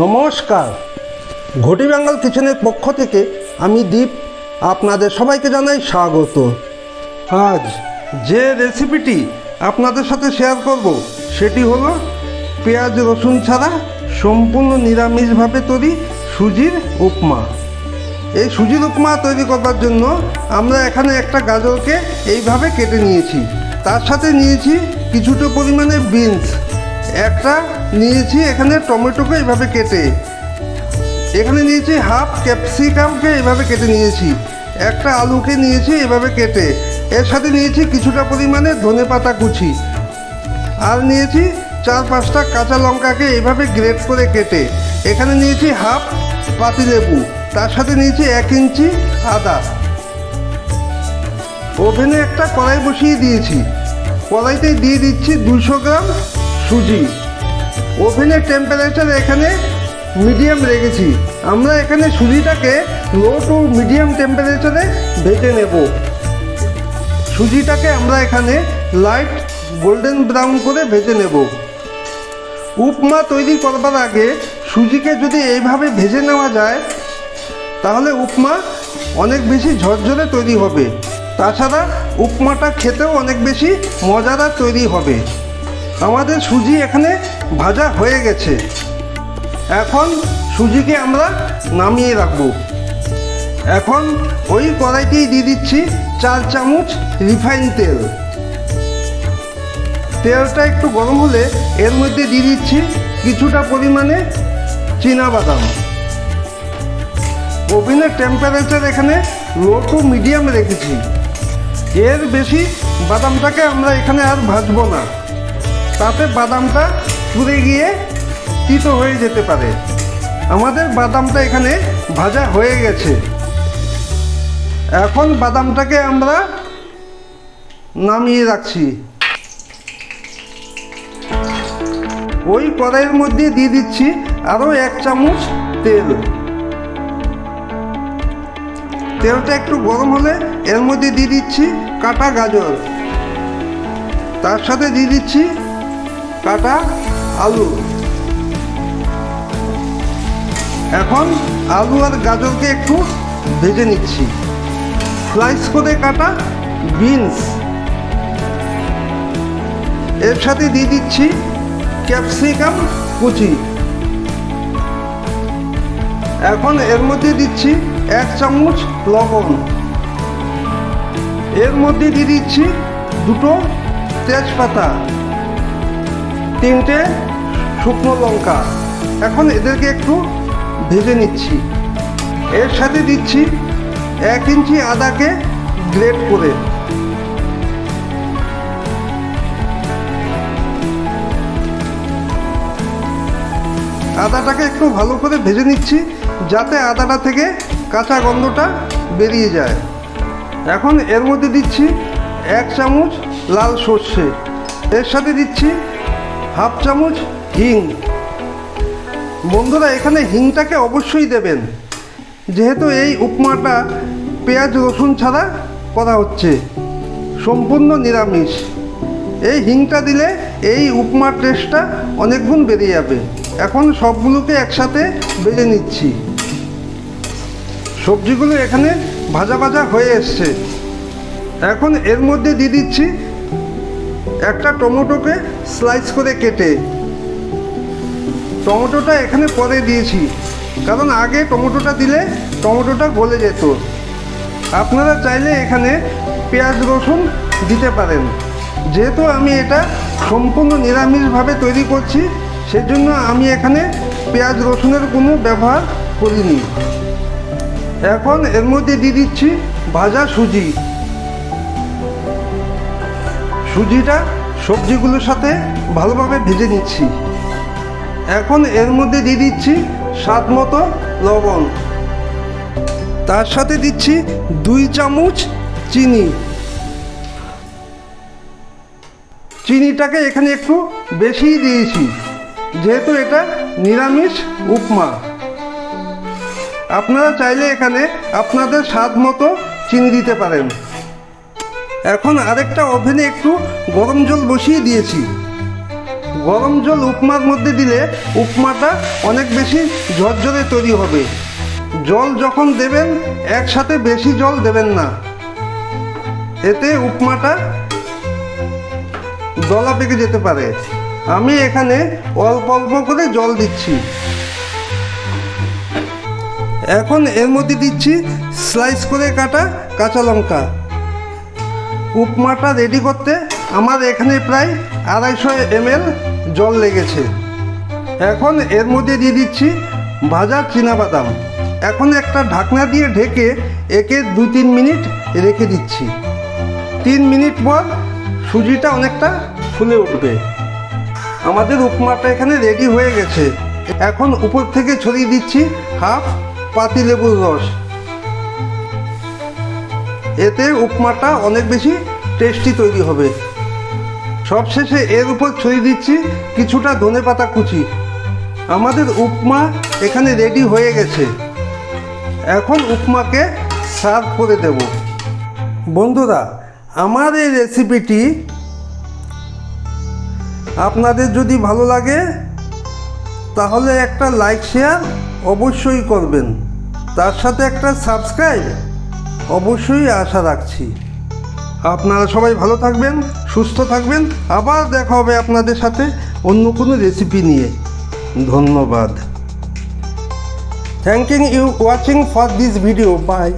নমস্কার। ঘটি বেঙ্গল কিচেনের পক্ষ থেকে আমি দীপ, আপনাদের সবাইকে জানাই স্বাগত। আজ যে রেসিপিটি আপনাদের সাথে শেয়ার করব, সেটি হলো পেঁয়াজ রসুন ছাড়া সম্পূর্ণ নিরামিষভাবে তৈরি সুজির উপমা। এই সুজির উপমা তৈরি করবার জন্য আমরা এখানে একটা গাজরকে এইভাবে কেটে নিয়েছি। তার সাথে নিয়েছি কিছুটা পরিমাণে বিনস। একটা নিয়েছি এখানে টমেটোকে এইভাবে কেটে। এখানে নিয়েছি হাফ ক্যাপসিকামকে এভাবে কেটে নিয়েছি। একটা আলুকে নিয়েছি এভাবে কেটে। এর সাথে নিয়েছি কিছুটা পরিমাণে ধনে পাতা কুচি। আর নিয়েছি চার পাঁচটা কাঁচা লঙ্কাকে এইভাবে গ্রেট করে কেটে। এখানে নিয়েছি হাফ পাতিলেবু। তার সাথে নিয়েছি এক ইঞ্চি আদা। ওভেনে একটা কড়াই বসিয়ে দিয়েছি। কড়াইতে দিয়ে দিচ্ছি দুশো গ্রাম সুজি ওভেনের টেম্পারেচার এখানে মিডিয়াম রেখেছি। আমরা এখানে সুজিটাকে লো টু মিডিয়াম টেম্পারেচারে ভেজে নেব। সুজিটাকে আমরা এখানে লাইট গোল্ডেন ব্রাউন করে ভেজে নেব। উপমা তৈরি করবার আগে সুজিকে যদি এইভাবে ভেজে নেওয়া যায়, তাহলে উপমা অনেক বেশি ঝরঝরে তৈরি হবে। তাছাড়া উপমাটা খেতেও অনেক বেশি মজাদার তৈরি হবে। আমাদের সুজি এখানে ভাজা হয়ে গেছে। এখন সুজিকে আমরা নামিয়ে রাখব। এখন ওই কড়াইতেই দিয়ে দিচ্ছি চার চামচ রিফাইন তেল। তেলটা একটু গরম হলে এর মধ্যে দিয়ে দিচ্ছি কিছুটা পরিমাণে বাদাম ওভেনের টেম্পারেচার এখানে লো টু মিডিয়াম রেখেছি। এর বেশি বাদামটাকে আমরা এখানে আর ভাজবো না। তাতে বাদামটা পুড়ে গিয়ে তিতো হয়ে যেতে পারে। আমাদের বাদামটা এখানে ভাজা হয়ে গেছে। এখন বাদামটাকে আমরা নামিয়ে রাখছি। ওই কড়াইয়ের মধ্যে দিয়ে দিচ্ছি আরও এক চামচ তেল। তেলটা একটু গরম হলে এর মধ্যে দিয়ে দিচ্ছি কাটা গাজর। তার সাথে দিয়ে দিচ্ছি কাটা আলু। এখন আলু আর গাজরকে একটু ভেজে নিচ্ছি। স্লাইস করে কাটা বিনস এর সাথে দিয়ে দিচ্ছি ক্যাপসিকাম কুচি। এখন এর মধ্যে দিচ্ছি এক চামচ লবণ। এর মধ্যে দিয়ে দিচ্ছি দুটো তেজপাতা। তিনটে শুকনো লঙ্কা। এখন এদেরকে একটু ভেজে নিচ্ছি। এর সাথে দিচ্ছি এক ইঞ্চি আদাকে গ্রেট করে। আদাটাকে একটু ভালো করে ভেজে নিচ্ছি যাতে আদাটা থেকে কাঁচা গন্ধটা বেরিয়ে যায়। এখন এর মধ্যে দিচ্ছি এক চামচ লাল সর্ষে। এর সাথে দিচ্ছি হাফ চামচ হিং। বন্ধুরা, এখানে হিংটাকে অবশ্যই দেবেন। যেহেতু এই উপমাটা পেঁয়াজ, রসুন ছাড়া করা হচ্ছে। সম্পূর্ণ নিরামিষ। এই হিংটা দিলে এই উপমার টেস্টটা অনেক গুণ বেড়ে যাবে। এখন সবগুলোকে একসাথে বেজে নিচ্ছি। সবজিগুলো এখানে ভাজা ভাজা হয়ে এসছে। এখন এর মধ্যে দিয়ে দিচ্ছি একটা টমেটোকে স্লাইস করে কেটে টমেটোটা এখানে পরে দিয়েছি। কারণ আগে টমেটোটা দিলে টমেটোটা গলে যেত। আপনারা চাইলে এখানে পেঁয়াজ, রসুন দিতে পারেন। যেহেতু আমি এটা সম্পূর্ণ নিরামিষভাবে তৈরি করছি, সেজন্য আমি এখানে পেঁয়াজ, রসুনের কোনো ব্যবহার করিনি। এখন এর মধ্যে দিয়ে দিচ্ছি ভাজা সুজি। সুজিটা সবজিগুলোর সাথে ভালোভাবে ভেজে নিচ্ছি। এখন এর মধ্যে দিয়ে দিচ্ছি স্বাদ মতো লবণ। তার সাথে দিচ্ছি দুই চামচ চিনি। চিনিটাকে এখানে একটু বেশিই দিয়েছি, যেহেতু এটা নিরামিষ উপমা। আপনারা চাইলে এখানে আপনাদের স্বাদ মতো চিনি দিতে পারেন। এখন আরেকটা ওভেনে একটু গরম জল বসিয়ে দিয়েছি। গরম জল উপমার মধ্যে দিলে উপমাটা অনেক বেশি ঝরঝরে তৈরি হবে। জল যখন দেবেন, একসাথে বেশি জল দেবেন না। এতে উপমাটা দলা পেকে যেতে পারে। আমি এখানে অল্প অল্প করে জল দিচ্ছি। এখন এর মধ্যে দিচ্ছি স্লাইস করে কাটা কাঁচা লঙ্কা। উপমাটা রেডি করতে আমার এখানে প্রায় আড়াইশো এমএল জল লেগেছে। এখন এর মধ্যে দিয়ে দিচ্ছি ভাজা বাদাম এখন একটা ঢাকনা দিয়ে ঢেকে একে দু তিন মিনিট রেখে দিচ্ছি। তিন মিনিট পর সুজিটা অনেকটা ফুলে উঠবে। আমাদের উপমাটা এখানে রেডি হয়ে গেছে। এখন উপর থেকে ছড়িয়ে দিচ্ছি হাফ পাতি লেবুর রস। এতে উপমাটা অনেক বেশি টেস্টি তৈরি হবে। সবশেষে এর উপর ছড়িয়ে দিচ্ছি কিছুটা ধনে পাতা কুচি। আমাদের উপমা এখানে রেডি হয়ে গেছে। এখন উপমাকে সার্ভ করে দেব। বন্ধুরা, আমার এই রেসিপিটি আপনাদের যদি ভালো লাগে, তাহলে একটা লাইক শেয়ার অবশ্যই করবেন। তার সাথে একটা সাবস্ক্রাইব অবশ্যই আশা রাখছি। আপনারা সবাই ভালো থাকবেন, সুস্থ থাকবেন। আবার দেখা হবে আপনাদের সাথে অন্য কোনো রেসিপি নিয়ে। ধন্যবাদ। Thanking you watching for this video bye